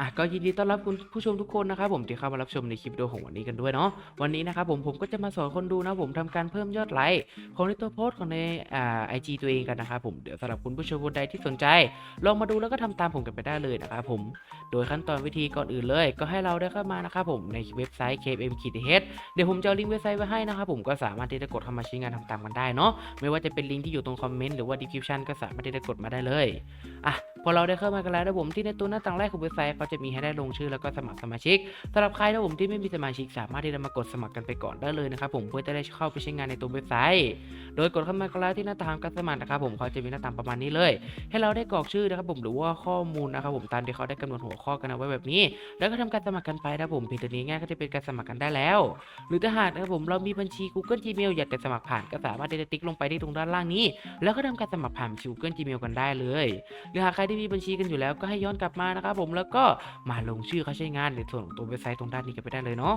อะก็ยินดีต้อนรับคุณผู้ชมทุกคนนะครับผมที่เข้ามารับชมในคลิปวิดีโอของวันนี้กันด้วยเนาะวันนี้นะครับผมผมก็จะมาสอนคนดูนะผมทำการเพิ่มยอดไลค์ของในตัวโพสต์ของในอ่าไอจีตัวเองกันนะครับผมเดี๋ยวสำหรับคุณผู้ชมคนใดที่สนใจ ลองมาดูแล้วก็ทำตามผมกันไปได้เลยนะครับผมโดยขั้นตอนวิธีก่อนอื่นเลย ก็ให้เราได้เข้ามานะครับผมในเว็บไซต์ km k t h เดี๋ยวผมจะลิงก์เว็บไซต์ไว้ให้นะครับผมก็สามารถที่จะกดเข้ามาใช้งานทำตามกันได้เนาะไม่ว่าจะเป็นลิงก์ที่อยู่ตรงคอมเมนต์หรือว่า description ก็สามารถที่จะกดมาได้เลยอะ พอเราได้เข้ามากันแล้วนะผมที่ในตัวหน้าต่างแรกของเว็บไซต์เขาจะมีให้ได้ลงชื่อแล้วก็สมัครสมาชิกสำหรับใครนะผมที่ไม่มีสมาชิกสามารถที่จะมากดสมัครกันไปก่อนได้เลยนะครับผมเพื่อจะได้เข้าไปใช้งานในตัวเว็บไซต์ โดยกดเข้ามากันแล้วที่หน้าต่างการสมัครนะครับผมเขาจะมีหน้าต่างประมาณนี้เลย ให้เราได้กรอกชื่อนะครับผมหรือว่าข้อมูลนะครับผมตามที่เขาได้กำหนดหัวข้อกันเอาไว้แบบนี้ แล้วก็ทำการสมัครกันไปนะครับผมเพียงตัวนี้ง่ายก็จะเป็นการสมัครกันได้แล้ว หรือถ้าหากนะครับผมเรามีบัญชี Google Gmail อยากจะสมัครผ่านก็สามารถที่จะติ๊กลงไปที่ตรงด้านล่างนี้ แล้วก็ทำการสมัครผ่าน Google Gmail กันได้เลย หรือหากใครที่มีบัญชีกันอยู่แล้วก็ให้ย้อนกลับมานะครับผมแล้วก็มาลงชื่อเขาใช้งานในส่วนของตัวเว็บไซต์ตรงด้านนี้กันไปได้เลยเนาะ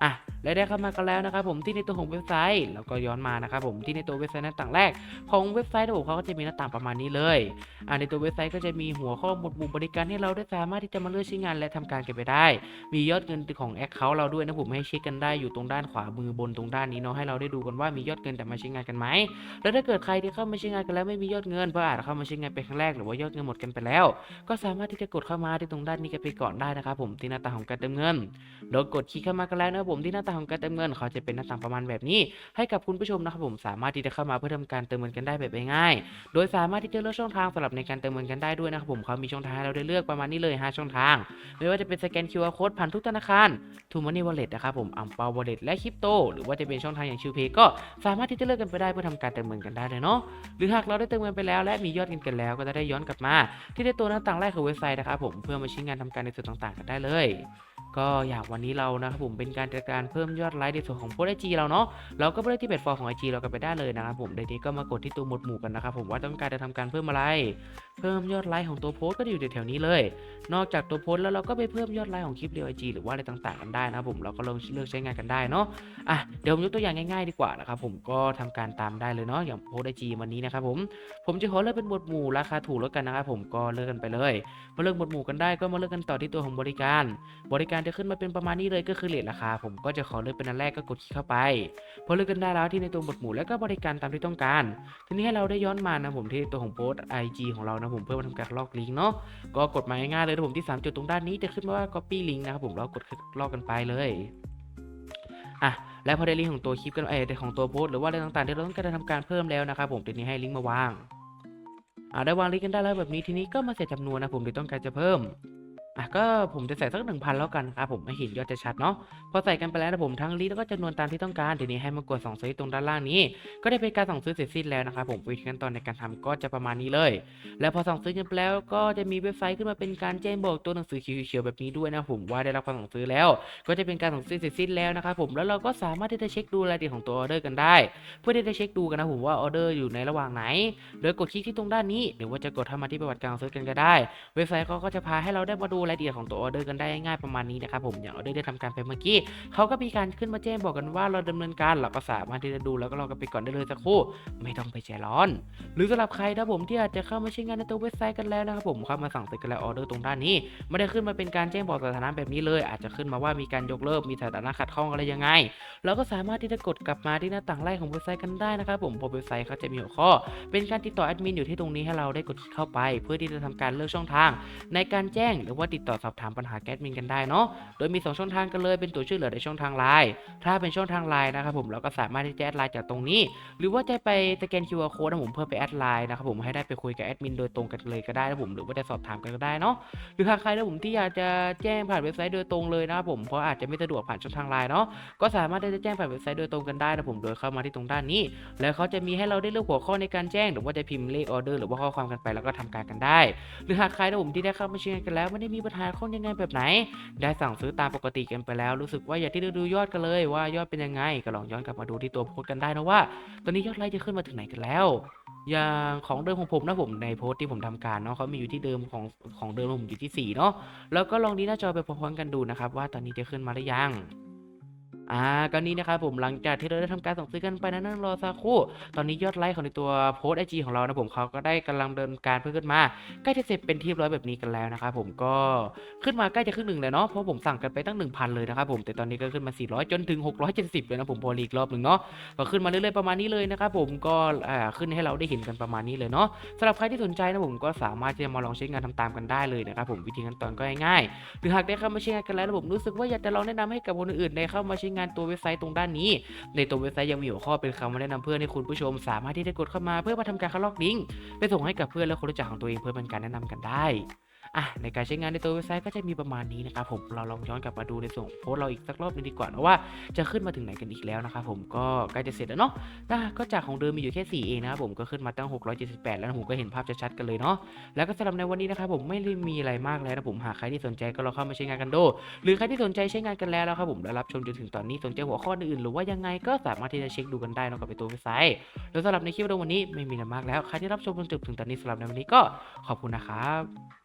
อะและได้เข้ามากันแล้วนะครับผมที่ในตัวของเว็บไซต์แล้วก็ย้อนมานะครับผมที่ในตัวเว็บไซต์หน้าต่างแรก ของเว็บไซต์ระบบเขาก็จะมีหน้าต่างประมาณนี้เลยอ่าในตัวเว็บไซต์ก็จะมีหัวข้อหมวดหมู่บริการให้เราได้สามารถที่จะมาเลือกใช้งานและทำการเก็บไปได้ มียอดเงินของแอคเคาท์เราด้วยนะผมให้เช็คกันได้อยู่ตรงด้านขวามือบนตรงด้านนี้เนาะให้เราได้ดูกันว่ามียอดเงินแต่มาใช้งานกันไหมแล้วถ้าเกิดใครที่เข้ามาใช้งานกันแล้วไม่มียอดเงินเพราะอาจเข้ามาใช้งานเป็นครั้งแรกหรือว่ายอดเงินหมดกันไปแล้ว ก็สามารถที่จะกดเข้ามาที่ตรงด้านนี้กันไปก่อนได้นะครับผมที่หน้าต่างของการเติมเงินโดยกดคลิกเข้ามากันแล้วนะครับผมที่หน้าต่างของการเติมเงินเขาจะเป็นหน้าต่างประมาณแบบนี้ ให้กับคุณผู้ชมนะครับผมสามารถที่จะเข้ามาเพื่อทำการเติมเงินกันได้แบบง่ายๆโดยสามารถที่จะเลือกช่องทางสำหรับในการเติมเงินกันได้ด้วยนะครับผมเขามีช่องทางให้เราได้เลือกประมาณนี้เลย 5 ช่องทาง ไม่ว่าจะเป็นสแกน QR Code ผ่านทุกธนาคารทูมันนี่วอลเล็ตนะครับผมอัมเปาวอลเล็ตและคริปโตหรือว่าจะเป็นช่องทางอย่างชิวเพย์ก็สามารถที่จะเลือกกันไปได้เพื่อทำการเติมเงินกันได้เลยเนาะหรือหากเราได้เติมเงินไปแล้ว และมียอดเงินกันแล้วก็จะได้ย้อนกลับมา ที่ได้ตัวหน้าต่างแรกของเว็บไซต์นะครับผมเพื่อมาใช้งานทำการในส่วนต่างๆ กันได้เลย ก็อย่างวันนี้เรานะครับผมเป็นการจัดการเพิ่มยอดไลค์ในส่วนของโพสไอจีเราเนาะเราก็ไปได้ที่แพลตฟอร์มของไอจีเรากันไปได้เลยนะครับผมเดี๋ยวนี้ก็มากดที่ตัวหมวดหมู่กันนะครับผมว่าต้องการจะทำการเพิ่มอะไรเพิ่มยอดไลค์ของตัวโพสก็อยู่แถวๆนี้เลย นอกจากตัวโพสแล้วเราก็ไปเพิ่มยอดไลค์ของคลิปเรียวไอจีหรือว่าอะไรต่างๆกันได้นะครับผมเราก็ลองเลือกใช้งานกันได้เนาะอะเดี๋ยวผมยกตัวอย่างง่ายๆดีกว่านะครับผมก็ทำการตามได้เลยเนาะอย่างโพสไอจีวันนี้นะครับผมผมจะขอเลือกเป็นหมวดหมู่ราคาถูกแล้วกันนะครับผมก็เลือกกันไปเลยพอเลือกหมวดหมู่กันได้ก็มาเลือกกันต่อที่ตัวของบริการ บริการจะขึ้นมาเป็นประมาณนี้เลยก็คือเรทราคา ผมก็จะขอเลือกเป็นอันแรกก็กดคลิกเข้าไปพอเลือกกันได้แล้วที่ในตัวหมวดหมู่แล้วก็บริการตามที่ต้องการ ทีนี้ให้เราได้ย้อนมานะผมที่ตัวของโพสต์ IG ของเรานะผมเพื่อมาทำการลอกลิงก์เนาะก็กดมาง่ายๆเลยนะผมที่ 3 จุดตรงด้านนี้จะขึ้นมาว่า copy link นะครับผมเรากดลอกกันไปเลยอะและพอได้ลิงก์ของตัวคลิปกันเออของตัวโพสต์หรือว่าอะไรต่างๆที่เราต้องการจะทำการเพิ่มแล้วนะครับผมเดี๋ยวนี้ให้ลิงก์มาวางอ่าได้วางลิงก์กันได้แล้วแบบนี้ทีนี้ก็มาเสร็จจำนวนนะผมที่ต้องการจะเพิ่ม อะก็ผมจะใส่สักหนึ่งพันแล้วกันครับผมไม่เห็นยอดจะชัดเนาะพอใส่กันไปแล้วนะผมทั้งลิต์แล้วก็จำนวนตามที่ต้องการทีนี้ให้มากดส่องซื้อตรงด้านล่างนี้ ก็ได้เป็นการสั่งซื้อเสร็จสิ้นแล้วนะครับผมวิธีขั้นตอนในการทำก็จะประมาณนี้เลย แล้วพอสั่งซื้อกันไปแล้วก็จะมีเว็บไซต์ขึ้นมาเป็นการแจ้งบอกตัวหนังสือเขียวๆแบบนี้ด้วยนะผมว่าได้รับการสั่งซื้อแล้ว ก็จะเป็นการสั่งซื้อเสร็จสิ้นแล้วนะครับผมแล้วเราก็สามารถที่จะเช็คดูรายละเอียดของตัวออเดอร์กันได้ เพื่อที่จะเช็คดูกันนะผมว่าออเดอร์อยู่ในระหว่างไหนโดยกดคลิกที่ตรงด้านนี้หรือว่าจะกดเข้ามาที่ประวัติการซื้อกันก็ได้ เว็บไซต์เขาก็จะพาให้เราได้มาดูรายละเอียดของตัวออเดอร์กันได้ง่ายประมาณนี้นะครับผมอย่างออเดอร์ได้ทำการไปเมื่อกี้เขาก็มีการขึ้นมาแจ้งบอกกันว่าเราดำเนินการเราก็สามารถที่จะดูแล้วก็รอกันไปก่อนได้เลยสักครู่ ไม่ต้องไปใจร้อน หรือสำหรับใครนะผมที่อาจจะเข้ามาใช้งานในตัวเว็บไซต์กันแล้วนะครับผมเข้ามาสั่งซื้อกันแล้วออเดอร์ตรงด้านนี้ ไม่ได้ขึ้นมาเป็นการแจ้งบอกสถานะแบบนี้เลย อาจจะขึ้นมาว่ามีการยกเลิกมีสถานะขัดข้องอะไรยังไงเราก็สามารถที่จะกดกลับมาที่หน้าต่างแรกของเว็บไซต์กันได้นะครับผมเพราะเว็บไซต์เขาจะมีหัวข้อ เป็นการติดต่อแอดมินอยู่ที่ตรงนี้ให้เราได้กดเข้าไป เพื่อที่จะทำการเลือกช่องทาง ในการแจ้งหรือว่าติดต่อสอบถามปัญหาแอดมินกันได้เนาะ โดยมี 2 ช่องทางกันเลย เป็นตัวช่วยเหลือในช่องทางไลน์ ถ้าเป็นช่องทางไลน์นะครับผมเราก็สามารถที่จะแอดไลน์จากตรงนี้ หรือว่าจะไปสแกน QR code นะผมเพื่อไปแอดไลน์นะครับผมให้ได้ไปคุยกับแอดมินโดยตรงกันเลยก็ได้นะผม หรือว่าจะสอบถามกันก็ได้เนาะ หรือหากใครนะผมที่อยากจะแจ้งผ่านเว็บไซต์โดยตรงเลยนะครับผม เพราะอาจจะไม่สะดวกผ่านช่องทางไลน์เนาะ ก็สามารถที่จะแจ้งผ่านเว็บไซต์โดยตรงกันได้นะผม โดยเข้ามาที่ตรงด้านนี้ แล้วเขาจะมีให้เราได้เลือกหัวข้อในการแจ้ง หรือว่าจะพิมพ์เลขออเดอร์หรือว่าข้อความกันไปแล้วก็ทำการกันได้ หรือหากใครนะผมที่ได้เข้ามาใช้งานกันแล้วไม่ได้มีปัญหาข้งยังไงแบบไหน ได้สั่งซื้อตามปกติกันไปแล้ว รู้สึกว่าอยากที่จะดูยอดกันเลยว่ายอดเป็นยังไง ก็ลองย้อนกลับมาดูที่ตัวโพสต์กันได้นะว่า ตอนนี้ยอดไลค์จะขึ้นมาถึงไหนกันแล้ว อย่างของเดิมของผมนะผมในโพสต์ที่ผมทำการเนาะเขามีอยู่ที่เดิมของของเดิมผมอยู่ที่4เนาะแล้วก็ลองดีหน้าจอไปพร้อมกันดูนะครับว่าตอนนี้จะขึ้นมาหรือยัง อ่าก็นี้นะครับผมหลังจากที่เราได้ทำการสั่งซื้อกันไปนั้นรอสักครู่ ตอนนี้ยอดไลค์ของในตัวโพสไอจีของเรานะผมเขาก็ได้กำลังเดินการเพิ่มขึ้นมาใกล้จะเสร็จเป็นที่ร้อยแบบนี้กันแล้วนะครับผมก็ขึ้นมาใกล้จะครึ่งหนึ่งเลยเนาะเพราะผมสั่งกันไปตั้ง 1,000 เลยนะครับผมแต่ตอนนี้ก็ขึ้นมา 400 จนถึง 670 เลยนะผมพอรีกรอบหนึ่งเนาะก็ขึ้นมาเรื่อยๆประมาณนี้เลยนะครับผมก็อ่าขึ้นให้เราได้เห็นกันประมาณนี้เลยเนาะสำหรับใครที่สนใจนะผมก็สามารถที่จะมาลองใช้งานทำตามกันได้เลยนะครับผมวิธีขั้นตอนก็ง่ายๆหรือหากได้เข้ามาใช้งานกันแล้วผมรู้สึกว่าอยากจะลองแนะนำให้กับคนอื่นๆได้เข้ามาใช้งานตัวเว็บไซต์ตรงด้านนี้ ในตัวเว็บไซต์ยังมีหัวข้อเป็นคำแนะนำเพื่อนให้คุณผู้ชม สามารถที่จะกดเข้ามาเพื่อมาทำการคัดลอกลิงก์ไปส่งให้กับเพื่อนและคนรู้จักของตัวเองเพื่อเป็นการแนะนำกันได้ อะในการใช้งานในตัวเว็บไซต์ก็จะมีประมาณนี้นะครับผมเราลองย้อนกลับมาดูในส่วนโพสต์เราอีกสักรอบหนึงดีกว่านะว่าจะขึ้นมาถึงไหนกันอีกแล้วนะครับผมก็ใกล้จะเสร็จแล้วเนาะอะก็จากของเดิมมีอยู่แค่ 4 เองนะครับผมก็ขึ้นมาตั้ง 678 แล้วผมก็เห็นภาพชัดๆกันเลยเนาะแล้วก็สำหรับในวันนี้นะครับผมไม่ได้มีอะไรมากแล้วนะผมหากใครที่สนใจก็ลองเข้ามาใช้งานกันดูหรือใครที่สนใจใช้งานกันแล้วนะครับผมและรับชมจนถึงตอนนี้สนใจหัวข้ออื่นๆหรือว่ายังไงก็สามารถที่จะเช็คดูกันได้นอกจากไปตัวเว็บไซต์แล้วสำหรับในคลิปวันนี้ไม่มีอะไรมากแล้วใครที่รับชมจนจบถึงตอนนี้สำหรับในวันนี้ก็ขอบคุณนะครับ